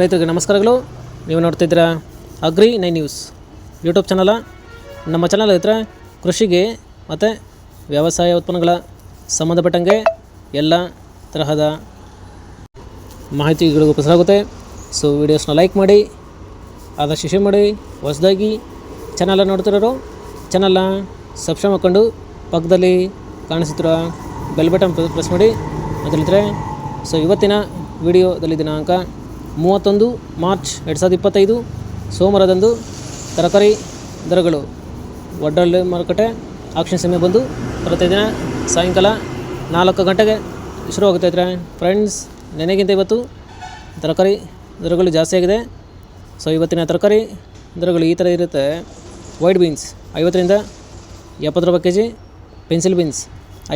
ರೈತರಿಗೆ ನಮಸ್ಕಾರಗಳು. ನೀವು ನೋಡ್ತಿದ್ದೀರಾ agri nine news YouTube channel. ನಮ್ಮ ಚಾನಲ್ ಹತ್ರ ಕೃಷಿಗೆ ಮತ್ತು ವ್ಯವಸಾಯ ಉತ್ಪನ್ನಗಳ ಸಂಬಂಧಪಟ್ಟಂಗೆ ಎಲ್ಲ ತರಹದ ಮಾಹಿತಿಗಳು ಪ್ರಸಾರಾಗುತ್ತೆ ಸೊ ವಿಡಿಯೋಸ್ನ ಲೈಕ್ ಮಾಡಿ ಆದಷ್ಟು ಶೇರ್ ಮಾಡಿ, ಹೊಸದಾಗಿ ಚಾನಲ್ ನೋಡ್ತಿರೋರು, ಚಾನಲ್ನ ಸಬ್ಸ್ಕ್ರೈಬ್ ಮಾಡ್ಕೊಂಡು ಪಕ್ಕದಲ್ಲಿ ಕಾಣಿಸುತ್ತಿರೋ ಬೆಲ್ ಬಟನ್ ಪ್ರೆಸ್ ಮಾಡಿ. ಅದಲ್ಲಿದ್ದರೆ ಸೊ ಇವತ್ತಿನ ವಿಡಿಯೋದಲ್ಲಿ ದಿನಾಂಕ ಮೂವತ್ತೊಂದು ಮಾರ್ಚ್ ಎರಡು ಸಾವಿರದ ಇಪ್ಪತ್ತೈದು, ಸೋಮವಾರದಂದು ತರಕಾರಿ ದರಗಳು. ಒಡ್ಡಳ್ಳಿ ಮಾರುಕಟ್ಟೆ ಆಕ್ಷನ್ ಸಮಯ ಬಂದು ಪ್ರತಿದಿನ ಸಾಯಂಕಾಲ ನಾಲ್ಕು ಗಂಟೆಗೆ ಶುರುವಾಗುತ್ತೆ ಇದ್ರೆ. ಫ್ರೆಂಡ್ಸ್, ನೆನೆಗಿಂತ ಇವತ್ತು ತರಕಾರಿ ದರಗಳು ಜಾಸ್ತಿ ಆಗಿದೆ. ಸೊ ಇವತ್ತಿನ ತರಕಾರಿ ದರಗಳು ಈ ಥರ ಇರುತ್ತೆ. ವೈಟ್ ಬೀನ್ಸ್ ಐವತ್ತರಿಂದ ಎಪ್ಪತ್ತು ರೂಪಾಯಿ ಕೆ ಜಿ ಪೆನ್ಸಿಲ್ ಬೀನ್ಸ್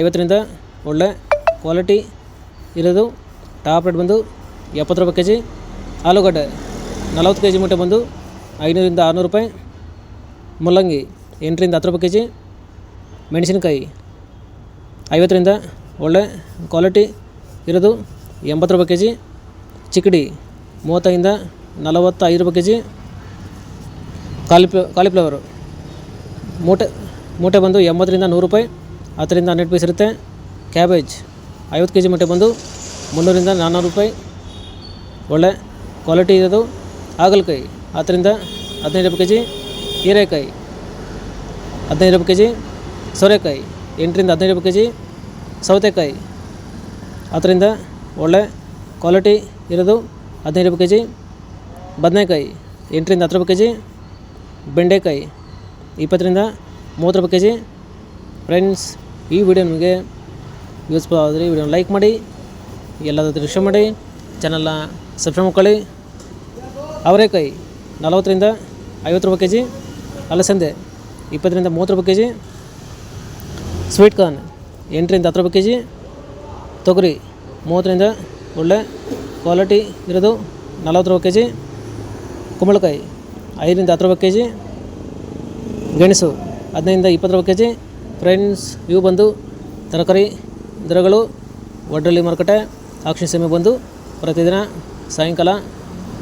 ಐವತ್ತರಿಂದ ಒಳ್ಳೆ ಕ್ವಾಲಿಟಿ ಇರೋದು. ಟಾಪ್ ರೇಟ್ ಬಂದು ಎಪ್ಪತ್ತು ರೂಪಾಯಿ ಕೆ ಜಿ ಆಲೂಗಡ್ಡೆ ನಲವತ್ತು ಕೆ ಜಿ ಮೂಟೆ ಬಂದು ಐನೂರಿಂದ ಆರುನೂರು ರೂಪಾಯಿ. ಮುಲ್ಲಂಗಿ ಎಂಟರಿಂದ ಹತ್ತು ರೂಪಾಯಿ ಕೆ ಜಿ ಮೆಣಸಿನಕಾಯಿ ಐವತ್ತರಿಂದ ಒಳ್ಳೆ ಕ್ವಾಲಿಟಿ ಇರೋದು ಎಂಬತ್ತು ರೂಪಾಯಿ ಕೆ ಜಿ ಚಿಕ್ಕಡಿ ಮೂವತ್ತೈದಿಂದ ನಲವತ್ತೈದು ರೂಪಾಯಿ ಕೆ ಜಿ ಕಾಲಿಫ್ಲ ಕಾಲಿಫ್ಲವರು ಮೂಟೆ ಮೂಟೆ ಬಂದು ಎಂಬತ್ತರಿಂದ ನೂರು ರೂಪಾಯಿ. ಹತ್ತರಿಂದ ಹನ್ನೆರಡು ಪೀಸ್ ಇರುತ್ತೆ. ಕ್ಯಾಬೇಜ್ ಐವತ್ತು ಕೆ ಜಿ ಮೂಟೆ ಬಂದು ಮುನ್ನೂರಿಂದ ನಾನ್ನೂರು ರೂಪಾಯಿ. ಒಳ್ಳೆ ಕ್ವಾಲಿಟಿ ಇರೋದು ಹಾಗಲಕಾಯಿ. ಹತ್ತರಿಂದ ಹದಿನೈದು ರೂಪಾಯಿ ಕೆ ಜಿ ಹೀರೆಕಾಯಿ. ಹದಿನೈದು ರೂಪಾಯಿ ಕೆ ಜಿ ಸೋರೆಕಾಯಿ. ಎಂಟರಿಂದ ಹದಿನೈದು ರೂಪಾಯಿ ಕೆ ಜಿ ಸೌತೆಕಾಯಿ. ಅದರಿಂದ ಒಳ್ಳೆ ಕ್ವಾಲಿಟಿ ಇರೋದು ಹದಿನೈದು ರೂಪಾಯಿ ಕೆ ಜಿ ಬದನೆಕಾಯಿ. ಎಂಟರಿಂದ ಹತ್ತು ರೂಪಾಯಿ ಕೆ ಜಿ ಬೆಂಡೆಕಾಯಿ. ಇಪ್ಪತ್ತರಿಂದ ಮೂವತ್ತು ರೂಪಾಯಿ ಕೆ ಜಿ ಫ್ರೆಂಡ್ಸ್, ಈ ವಿಡಿಯೋ ನಿಮಗೆ ಯೂಸ್ಫುಲ್ ಆದರೆ ವಿಡಿಯೋನ ಲೈಕ್ ಮಾಡಿ ಎಲ್ಲದ ದೃಶ್ಯ ಮಾಡಿ ಚಾನಲ್ನ ಸಬ್ಸ್ಕ್ರೈಬ್ ಮಾಡ್ಕೊಳ್ಳಿ. ಅವರೆಕಾಯಿ ನಲವತ್ತರಿಂದ ಐವತ್ತು ರೂಪಾಯಿ ಕೆ ಜಿ ಅಲಸಂದೆ ಇಪ್ಪತ್ತರಿಂದ ಮೂವತ್ತು ರೂಪಾಯಿ ಕೆ ಜಿ ಸ್ವೀಟ್ ಕಾರ್ನ್ ಎಂಟರಿಂದ ಹತ್ತು ರೂಪಾಯಿ ಕೆ ಜಿ ತೊಗರಿ ಮೂವತ್ತರಿಂದ ಒಳ್ಳೆ ಕ್ವಾಲಿಟಿ ಇರೋದು ನಲವತ್ತು ರೂಪಾಯಿ ಕೆ ಜಿ ಕುಂಬಳಕಾಯಿ ಐದರಿಂದ ಹತ್ತು ರೂಪಾಯಿ ಕೆ ಜಿ ಗೆಣಸು ಹದಿನೈದರಿಂದ ಇಪ್ಪತ್ತು ರೂಪಾಯಿ ಕೆ ಜಿ ಫ್ರೆಂಡ್ಸ್ ಇವು ಬಂದು ತರಕಾರಿ ದರಗಳು ಒಡ್ಡಳ್ಳಿ ಮಾರುಕಟ್ಟೆ ಆಕ್ಷನ್ ಸಮಯ ಬಂದು ಪ್ರತಿದಿನ ಸಾಯಂಕಾಲ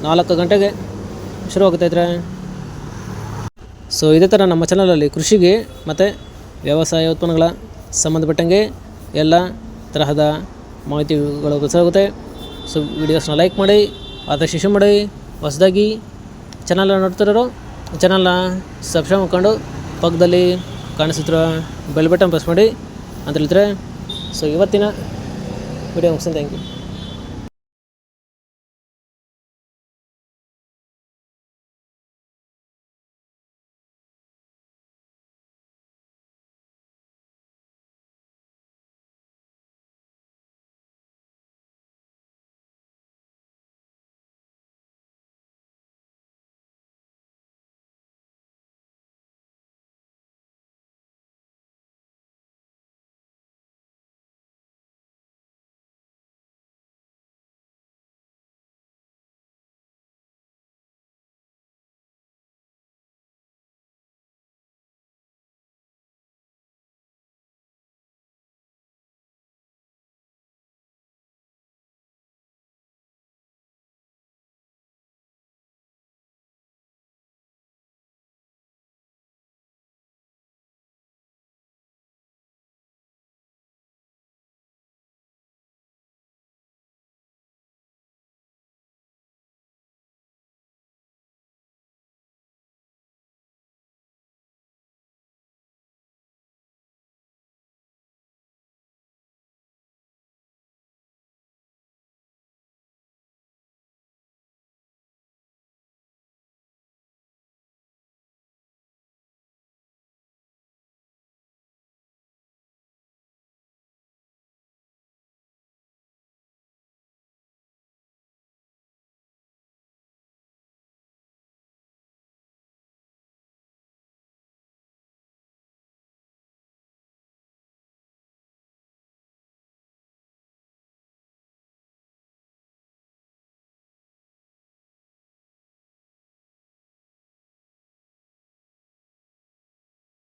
ನಾಲ್ಕು ಗಂಟೆಗೆ ಶುರುವಾಗುತ್ತೆ ಇದ್ರೆ. ಸೊ ಇದೇ ಥರ ನಮ್ಮ ಚಾನಲಲ್ಲಿ ಕೃಷಿಗೆ ಮತ್ತು ವ್ಯವಸಾಯ ಉತ್ಪನ್ನಗಳ ಸಂಬಂಧಪಟ್ಟಂಗೆ ಎಲ್ಲ ತರಹದ ಮಾಹಿತಿಗಳು ಗೊತ್ತಾಗುತ್ತೆ ಸೊ ವಿಡಿಯೋಸ್ನ ಲೈಕ್ ಮಾಡಿ, ಆದಷ್ಟು ಶೇರ್ ಮಾಡಿ, ಹೊಸದಾಗಿ ಚಾನಲ್ನ ನೋಡ್ತಿರೋರು ಚಾನಲ್ನ ಸಬ್ಸ್ಕ್ರೈಬ್ ಮಾಡ್ಕೊಂಡು ಪಕ್ಕದಲ್ಲಿ ಕಾಣಿಸುತ್ತಿರೋ ಬೆಲ್ ಬಟನ್ ಪ್ರೆಸ್ ಮಾಡಿ ಅಂತ ಹೇಳ್ತಾರೆ ಸೊ ಇವತ್ತಿನ ವಿಡಿಯೋ ಮುಗಿಸ್ತೀನಿ. Thank you